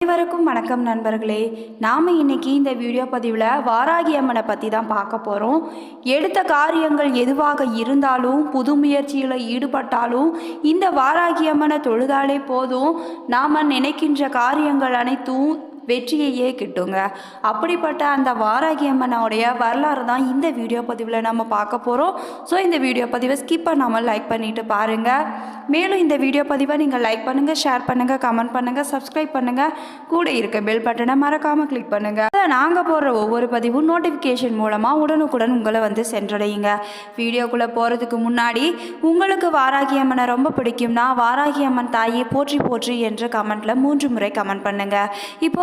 அனைவருக்கும் வணக்கம் நண்பர்களே. நாம் இன்னைக்கு இந்த வீடியோ பதிவில் வாராகி அம்மனை பற்றி தான் பார்க்க போகிறோம் எடுத்த காரியங்கள் எதுவாக இருந்தாலும் புது முயற்சியில் ஈடுபட்டாலும் இந்த வாராகி அம்மனை தொழுதாலே போதும். நாம் நினைக்கின்ற காரியங்கள் அனைத்தும் வெற்றியையே கிட்டுங்க. அப்படிப்பட்ட அந்த வாராகி அம்மனோடைய வரலாறு தான் இந்த வீடியோ பதிவில் நம்ம பார்க்க போகிறோம் ஸோ இந்த வீடியோ பதிவை ஸ்கிப் பண்ணாமல் லைக் பண்ணிட்டு பாருங்கள் மேலும் இந்த வீடியோ பதிவை நீங்கள் லைக் பண்ணுங்கள் ஷேர் பண்ணுங்கள் கமெண்ட் பண்ணுங்கள் சப்ஸ்கிரைப் பண்ணுங்கள் கூட இருக்க பெல் பட்டனை மறக்காமல் கிளிக் பண்ணுங்கள் நாங்கள் போடுற ஒவ்வொரு பதிவும் நோட்டிஃபிகேஷன் மூலமாக உடனுக்குடன் உங்களை வந்து சென்றடையுங்க. வீடியோக்குள்ளே போகிறதுக்கு முன்னாடி உங்களுக்கு வாராகி அம்மனை ரொம்ப பிடிக்கும்னா வாராகி அம்மன் தாயை போற்றி போற்றி என்று கமெண்ட்டில் மூன்று முறை கமெண்ட் பண்ணுங்கள் இப்போ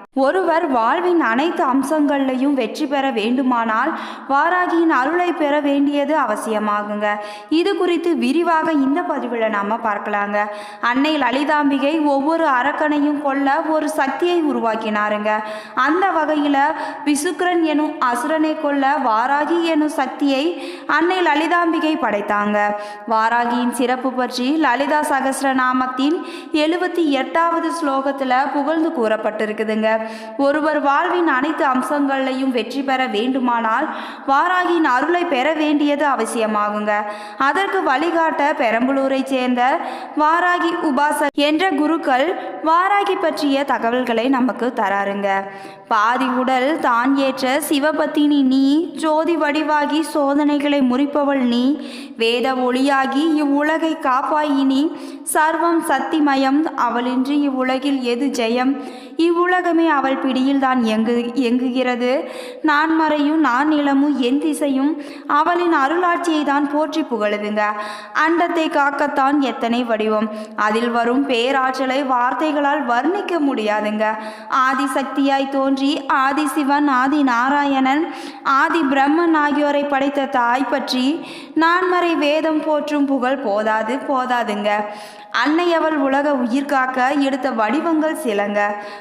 ஒருவர் வாழ்வின் அனைத்து அம்சங்கள்லையும் வெற்றி பெற வேண்டுமானால் வாராகியின் அருளை பெற வேண்டியது அவசியமாகுங்க. இது குறித்து விரிவாக இந்த பதிவில் நாம் பார்க்கலாங்க. அன்னை லலிதாம்பிகை ஒவ்வொரு அரக்கனையும் கொல்ல ஒரு சக்தியை உருவாக்கினாருங்க. அந்த வகையில் விசுக்கரன் எனும் அசுரனை கொல்ல வாராகி எனும் சக்தியை அன்னை லலிதாம்பிகை படைத்தாங்க. வாராகியின் சிறப்பு பற்றி லலிதா சகசிரநாமத்தின் எழுபத்தி எட்டாவது ஸ்லோகத்தில் புகழ்ந்து கூறப்பட்டிருக்குதுங்க. ஒருவர் வாழ்வின் அனைத்து அம்சங்களையும் வெற்றி பெற வேண்டுமானால் வாராகியின் அருளை பெற வேண்டியது அவசியமாகுங்க. அதற்கு வழிகாட்ட பெரம்பலூரை சேர்ந்த வாராகி உபாச என்ற குருக்கள் வாராகி பற்றிய தகவல்களை நமக்கு தராருங்க. பாதி உடல் தான் ஏற்ற சிவபத்தினி நீ ஜோதி வடிவாகி சோதனைகளை முறிப்பவள் நீ வேத ஒளியாகி இவ்வுலகை காப்பாயினி சர்வம் சத்திமயம் அவளின்றி இவ்வுலகில் எது ஜெயம்? இவ்வுலகமே அவள் பிடியில் தான் எங்கு எங்குகிறது? நான் மறையும் நான் நிலமும் என் திசையும் அவளின் அருளாட்சியை தான் போற்றி புகழுதுங்க. அண்டத்தை காக்கத்தான் எத்தனை வடிவம்? அதில் வரும் பேராற்றலை வார்த்தைகளால் வர்ணிக்க முடியாதுங்க. ஆதி சக்தியாய் தோன்றி ஆதி சிவன் ஆதி நாராயணன் ஆதி பிரம்மன் ஆகியோரை படைத்த தாய் பற்றி நான்மறை வேதம் போற்றும் புகழ் போதாது போதாதுங்க. அன்னையவள் உலக உயிர் காக்க எடுத்த வடிவங்கள் சிலங்க.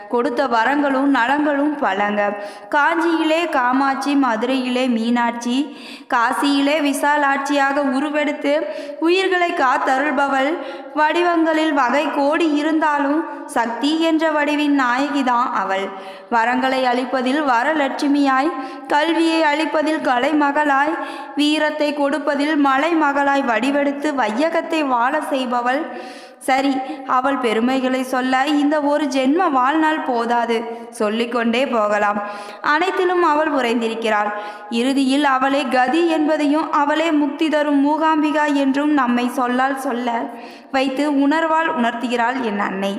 கொடுத்த வரங்களும் நலங்களும் பலங்க. காஞ்சியிலே காமாட்சி மதுரையிலே மீனாட்சி காசியிலே விசாலாட்சியாக உருவெடுத்து உயிர்களை காத்தருள்பவள். வடிவங்களில் வகை கோடி இருந்தாலும் சக்தி என்ற வடிவின் நாயகிதான் அவள். வரங்களை அளிப்பதில் வரலட்சுமியாய் கல்வியை அளிப்பதில் கலைமகளாய் வீரத்தை கொடுப்பதில் மலை மகளாய் வடிவெடுத்து வையகத்தை வாழ செய்பவள். சரி அவள் பெருமைகளை சொல்ல இந்த ஒரு ஜென்ம வாழ்நாள் போதாது. சொல்லிக்கொண்டே போகலாம். அனைத்திலும் அவள் உறைந்திருக்கிறாள். இறுதியில் அவளே கதி என்பதையும் அவளே முக்தி தரும் மூகாம்பிகா என்றும் நம்மை சொல்லால் சொல்ல வைத்து உணர்வால் உணர்த்துகிறாள் என் அன்னை.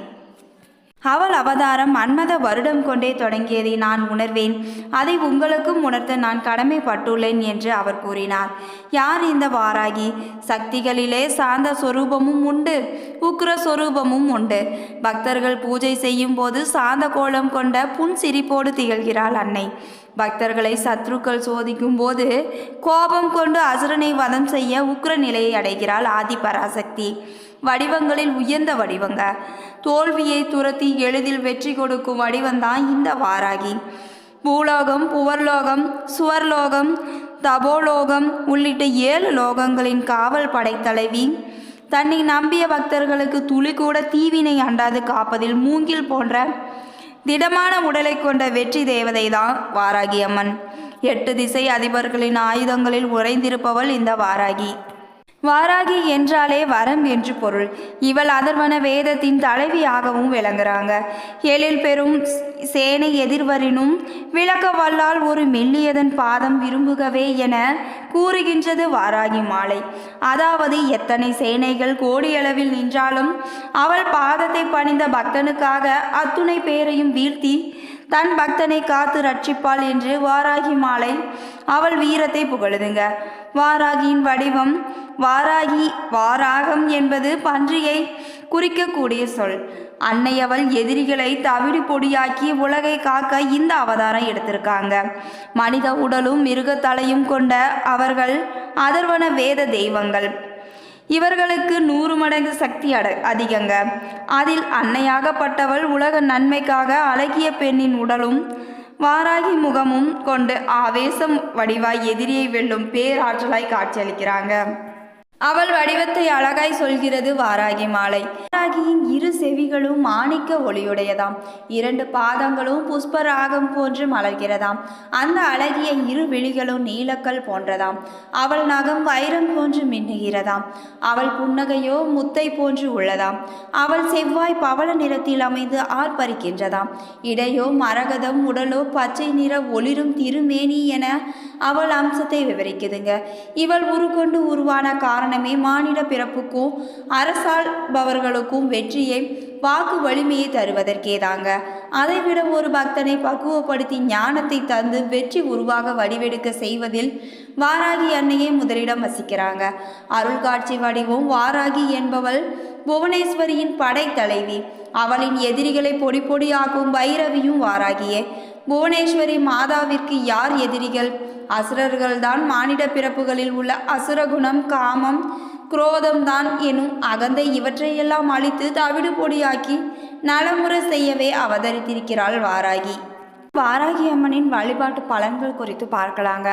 அவள் அவதாரம் மன்மத வருடம் கொண்டே தொடங்கியதை நான் உணர்வேன். அதை உங்களுக்கும் உணர்த்த நான் கடமைப்பட்டுள்ளேன் என்று அவர் கூறினார். யார் இந்த வாராகி? சக்திகளிலே சாந்த சொரூபமும் உண்டு உக்ர சொரூபமும் உண்டு. பக்தர்கள் பூஜை செய்யும் போது சாந்த கோலம் கொண்ட புன் சிரிப்போடு திகழ்கிறாள் அன்னை. பக்தர்களை சத்ருக்கள் சோதிக்கும் போது கோபம் கொண்டு அசுரனை வதம் செய்ய உக்ர நிலையை அடைகிறாள் ஆதி பராசக்தி. வடிவங்களில் உயர்ந்த வடிவங்க. தோல்வியை துரத்தி எளிதில் வெற்றி கொடுக்கும் வடிவம்தான் இந்த வாராகி. பூலோகம் புவர்லோகம் சுவர்லோகம் தபோலோகம் உள்ளிட்ட ஏழு லோகங்களின் காவல் படைத்தலைவி தன்னை நம்பிய பக்தர்களுக்கு துளி கூட தீவினை அண்டாது காப்பதில் மூங்கில் போன்ற திடமான உடலை கொண்ட வெற்றி தேவதை தான் வாராகி அம்மன். எட்டு திசை அதிபர்களின் ஆயுதங்களில் உறைந்திருப்பவள் இந்த வாராகி. வாராகி என்றாலே வரம் என்று பொருள். இவள் அதர்வன வேதத்தின் தலைவியாகவும் விளங்குறாங்க. எழில் பெரும் சேனை எதிர்வரினும் விளக்க வல்லால் ஒரு மெல்லியதன் பாதம் விரும்புகவே என கூறுகின்றது வாராகி மாலை. அதாவது எத்தனை சேனைகள் கோடியளவில் நின்றாலும் அவள் பாதத்தை பணிந்த பக்தனுக்காக அத்துணை பேரையும் வீழ்த்தி தன் பக்தனை காத்து ரட்சிப்பாள் என்று வாராகி மாலை அவள் வீரத்தை புகழுதுங்க. வாராகியின் வடிவம் வாராகி வாராகம் என்பது பன்றியை குறிக்கக்கூடிய சொல். அன்னை அவள் எதிரிகளை தவிடு பொடியாக்கி உலகை காக்க இந்த அவதாரம் எடுத்திருக்காங்க. மனித உடலும் மிருகத்தலையும் கொண்ட அவர்கள் அதர்வன வேத தெய்வங்கள். இவர்களுக்கு நூறு மடங்கு சக்தி அட அதிகங்க. அதில் அன்னையாகப்பட்டவள் உலக நன்மைக்காக அழகிய பெண்ணின் உடலும் வாராகி முகமும் கொண்டு ஆவேசம் வடிவாய் எதிரியை வெல்லும் பேராற்றலாய் காட்சியளிக்கிறாங்க. அவள் வடிவத்தை அழகாய் சொல்கிறது வாராகி மாலை. வாராகியின் இரு செவிகளும் மாணிக்க ஒளியுடையதாம். இரண்டு பாதங்களும் புஷ்ப ராகம் போன்று மலர்கிறதாம். அந்த அழகிய இரு விழிகளும் நீலக்கல் போன்றதாம். அவள் நகம் வைரம் போன்று மின்னுகிறதாம். அவள் புன்னகையோ முத்தை போன்று உள்ளதாம். அவள் செவ்வாய் பவள நிறத்தில் அமைந்து ஆர்ப்பரிக்கின்றதாம். இடையோ மரகதம் உடலோ பச்சை நிற ஒளிரும் திருமேனி என அவள் அம்சத்தை விவரிக்குதுங்க. இவள் உருக்கொண்டு உருவான காரணம் காரணமே மானிட பிறப்புக்கும் அரசாள்பவர்களுக்கும் வெற்றியை வாக்கு வலிமையை தருவதற்கே தாங்க அதைவிட ஒரு பக்தனை பக்குவப்படுத்தி ஞானத்தை தந்து வெற்றி உருவாக வடிவெடுக்க செய்வதில் வாராகி அன்னையே முதலிடம் வசிக்கிறாங்க. அருள் காட்சி வடிவம் வாராகி என்பவள் புவனேஸ்வரியின் படைத்தலைவி. அவளின் எதிரிகளை பொடி பொடியாக்கும் பைரவியும் வாராகியே. புவனேஸ்வரி மாதாவிற்கு யார் எதிரிகள்? அசுரர்கள்தான் மானிட பிறப்புகளில் உள்ள அசுரகுணம் காமம் குரோதம்தான் எனும் அகந்தை இவற்றையெல்லாம் அழித்து தவிடு பொடியாக்கி நலமுறை செய்யவே அவதரித்திருக்கிறாள் வாராகி. வாராகி அம்மனின் வழிபாட்டு பலன்கள் குறித்து பார்க்கலாங்க.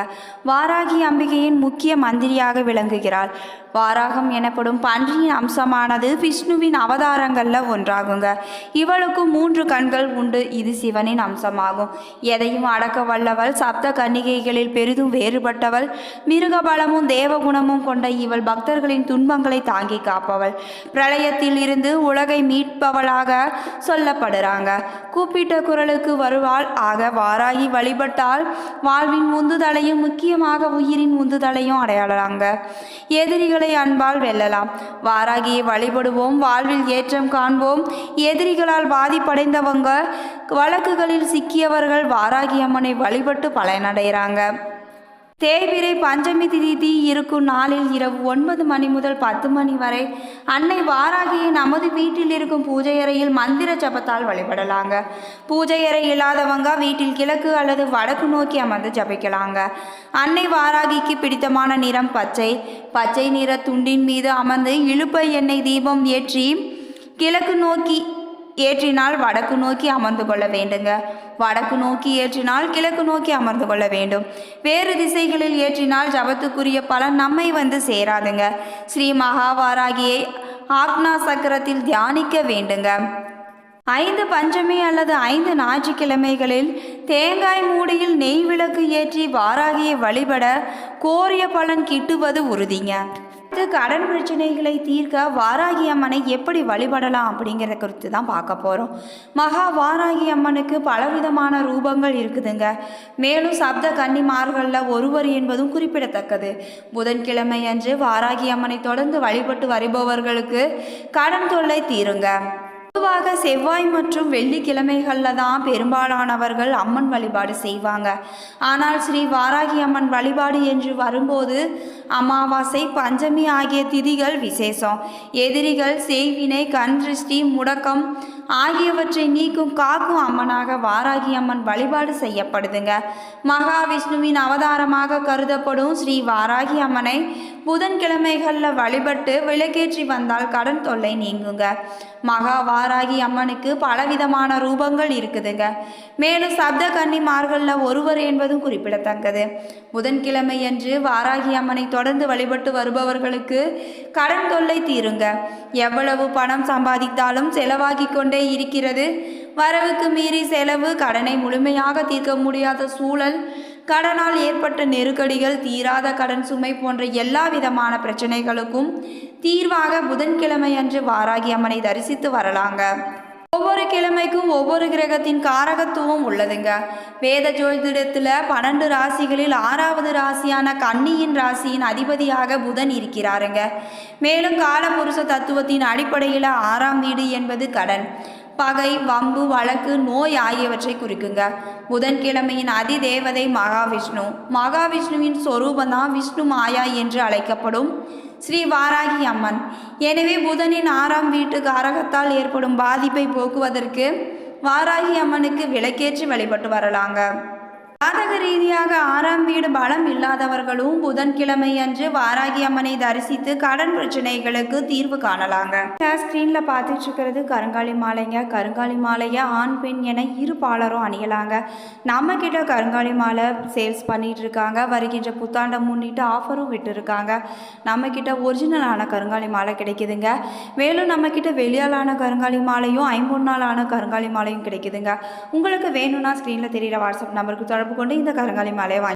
வாராகி அம்பிகையின் முக்கிய மந்திரியாக விளங்குகிறாள். வாராகம் எனப்படும் பன்றியின் அம்சமானது விஷ்ணுவின் அவதாரங்களில் ஒன்றாகுங்க. இவளுக்கு மூன்று கண்கள் உண்டு இது சிவனின் அம்சமாகும். எதையும் அடக்க வல்லவள் சப்த கன்னிகைகளில் பெரிதும் வேறுபட்டவள். மிருகபலமும் தேவகுணமும் கொண்ட இவள் பக்தர்களின் துன்பங்களை தாங்கி காப்பவள். பிரளயத்தில் இருந்து உலகை மீட்பவளாக சொல்லப்படுறாங்க. கூப்பிட்ட குரலுக்கு வருவாள் ஆக வாராகி வழிபட்டால் வாழ்வின் உந்துதலையும் முக்கியமாக உயிரின் உந்துதலையும் அடையாளலாங்க. எதிரிகளை அன்பால் வெல்லலாம். வாராகியை வழிபடுவோம் வாழ்வில் ஏற்றம் காண்போம். எதிரிகளால் பாதிப்படைந்தவங்க வழக்குகளில் சிக்கியவர்கள் வாராகி அம்மனை வழிபட்டு பலனடைகிறாங்க. தேய்பிரை பஞ்சமி திதி இருக்கும் நாளில் இரவு ஒன்பது மணி முதல் பத்து மணி வரை அன்னை வாராகியை நமது வீட்டில் இருக்கும் பூஜை அறையில் மந்திர ஜபத்தால் வழிபடலாங்க. பூஜை அறை இல்லாதவங்க வீட்டில் கிழக்கு அல்லது வடக்கு நோக்கி அமர்ந்து ஜபிக்கலாங்க. அன்னை வாராகிக்கு பிடித்தமான நிறம் பச்சை. பச்சை நிற துண்டின் மீது அமர்ந்து இழுப்பை எண்ணெய் தீபம் ஏற்றி கிழக்கு நோக்கி ஏற்றினால் வடக்கு நோக்கி அமர்ந்து கொள்ள வேண்டுங்க. வடக்கு நோக்கி ஏற்றினால் கிழக்கு நோக்கி அமர்ந்து கொள்ள வேண்டும். வேறு திசைகளில் ஏற்றினால் ஜபத்துக்குரிய பலன் நம்மை வந்து சேராதுங்க. ஸ்ரீ மகாவாராகியை ஆக்னா சக்கரத்தில் தியானிக்க வேண்டுங்க. ஐந்து பஞ்சமி அல்லது ஐந்து ஞாயிற்றுக்கிழமைகளில் தேங்காய் மூடியில் நெய் விளக்கு ஏற்றி வாராகியை வழிபட கோரிய பலன் கிட்டுவது உறுதிங்க. அடுத்து கடன் பிரச்சனைகளை தீர்க்க வாராகி அம்மனை எப்படி வழிபடலாம் அப்படிங்கிறத குறித்து தான் பார்க்க போகிறோம் மகா வாராகி அம்மனுக்கு பலவிதமான ரூபங்கள் இருக்குதுங்க. மேலும் சப்த கன்னிமார்களில் ஒருவர் என்பதும் குறிப்பிடத்தக்கது. புதன்கிழமை அன்று வாராகி அம்மனை தொடர்ந்து வழிபட்டு வருபவர்களுக்கு கடன் தொல்லை தீருங்க. பொதுவாக செவ்வாய் மற்றும் வெள்ளிக்கிழமைகளில் தான் பெரும்பாலானவர்கள் அம்மன் வழிபாடு செய்வாங்க. ஆனால் ஸ்ரீ வாராகி அம்மன் வழிபாடு என்று வரும்போது அமாவாசை பஞ்சமி ஆகிய திதிகள் விசேஷம். எதிரிகள் செய்வினை கண் திருஷ்டி முடக்கம் ஆகியவற்றை நீக்கும் காக்கும் அம்மனாக வாராகி அம்மன் வழிபாடு செய்யப்படுதுங்க. மகாவிஷ்ணுவின் அவதாரமாக கருதப்படும் ஸ்ரீ வாராகி அம்மனை புதன்கிழமைகளில் வழிபட்டு விளக்கேற்றி வந்தால் கடன் தொல்லை நீங்குங்க. மகா வாராகி அம்மனுக்கு பலவிதமான ரூபங்கள் இருக்குதுங்க. மேலும் சப்த கன்னிமார்களில் ஒருவர் என்பதும் குறிப்பிடத்தக்கது. புதன்கிழமையன்று வாராகி அம்மனை தொடர்ந்து வழிபட்டு வருபவர்களுக்கு கடன் தொல்லை தீருங்க. எவ்வளவு பணம் சம்பாதித்தாலும் செலவாகி கொண்டே இருக்கிறது. வரவுக்கு மீறி செலவு கடனை முழுமையாக தீர்க்க முடியாத சூழல் கடனால் ஏற்பட்ட நெருக்கடிகள் தீராத கடன் சுமை போன்ற எல்லா விதமான பிரச்சனைகளுக்கும் தீர்வாக புதன்கிழமை அன்று வாராகி அம்மனை தரிசித்து வரலாங்க. ஒவ்வொரு கிழமைக்கும் ஒவ்வொரு கிரகத்தின் காரகத்துவம் உள்ளதுங்க. வேத ஜோதிடத்தில் பன்னெண்டு ராசிகளில் ஆறாவது ராசியான கன்னியின் ராசியின் அதிபதியாக புதன் இருக்கிறாருங்க. மேலும் காலபுருஷ தத்துவத்தின் அடிப்படையில் ஆறாம் வீடு என்பது கடன். பகை வம்பு வழக்கு நோய் ஆகியவற்றை குறிக்குங்க. புதன்கிழமையின் அதிதேவதை மகாவிஷ்ணு. மகாவிஷ்ணுவின் சொரூபந்தான் விஷ்ணு மாயா என்று அழைக்கப்படும் ஸ்ரீ வாராகி அம்மன். எனவே புதனின் ஆறாம் வீட்டு காரகத்தால் ஏற்படும் பாதிப்பை போக்குவதற்கு வாராகி அம்மனுக்கு விளக்கேற்றி வழிபட்டு வரலாங்க. ஜாதக ரீதியாக ஆறாம் வீடு பலம் இல்லாதவர்களும் புதன்கிழமை அன்று வாராகி அம்மனை தரிசித்து கடன் பிரச்சனைகளுக்கு தீர்வு காணலாங்க. ஸ்கிரீன்ல பார்த்துட்டு இருக்கிறது கருங்காலி மாலைங்க. கருங்காலி மாலையை ஆண் பெண் என இரு பாலரும் அணியலாங்க. நம்ம கிட்ட கருங்காலி மாலை சேல்ஸ் பண்ணிட்டு இருக்காங்க வருகின்ற புத்தாண்டை முன்னிட்டு ஆஃபரும் விட்டுருக்காங்க. நம்ம கிட்ட ஒரிஜினலான கருங்காலி மாலை கிடைக்குதுங்க. மேலும் நம்ம கிட்ட வெளியாலான கருங்காலி மாலையும் ஐம்பொன்னாலான கருங்காலி மாலையும் கிடைக்குதுங்க. உங்களுக்கு வேணும்னா ஸ்க்ரீனில் தெரியிற வாட்ஸ்அப் நம்பருக்கு தொடர்பு கொண்டு இந்த கருங்காலி மாலையை வாங்கி